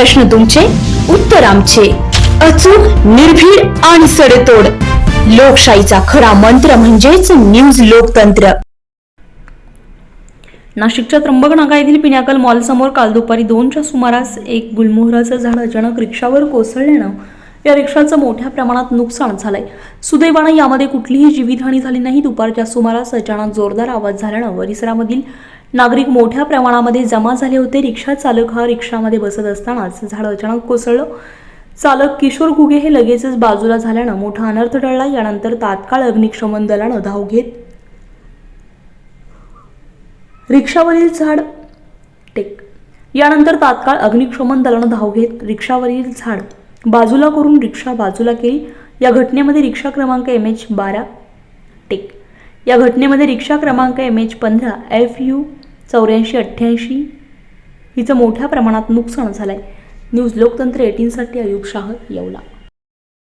प्रश्न तुमचे उत्तर आमचे. अचूक निर्भीड आणि सडेतोड. लोकशाहीचा खरा मंत्र म्हणजेच न्यूज लोकतंत्र. नाशिकच्या त्र्यंबकनाका येथील पिनाकल मॉलसमोर काल दुपारी दोनच्या सुमारास एक गुलमोहराचं झाड अचानक रिक्षावर कोसळल्यानं या रिक्षाचं मोठ्या प्रमाणात नुकसान झालंय. सुदैवानं यामध्ये कुठलीही जीवितहानी झाली नाही. दुपारच्या सुमारास अचानक जोरदार आवाज झाल्यानं परिसरामधील नागरिक मोठ्या प्रमाणामध्ये जमा झाले होते. रिक्षा चालक हा रिक्षामध्ये बसत असतानाच झाड अचानक कोसळलं. चालक किशोर घुगे हे लगेचच बाजूला झाल्यानं मोठा अनर्थ टळला. यानंतर तात्काळ अग्निशमन दलानं धाव घेत रिक्षावरील झाड टेक. यानंतर तात्काळ अग्निशमन दलानं धाव घेत रिक्षावरील झाड बाजूला करून रिक्षा बाजूला केली. या घटनेमध्ये रिक्षा क्रमांक एम एच बारा टेक. या घटनेमध्ये रिक्षा क्रमांक एम एच पंधरा एफ यू चौऱ्याऐंशी अठ्ठ्याऐंशी. हिचं मोठ्या प्रमाणात नुकसान झालं आहे न्यूज लोकतंत्र एटीनसाठी अयुब शाह येवला.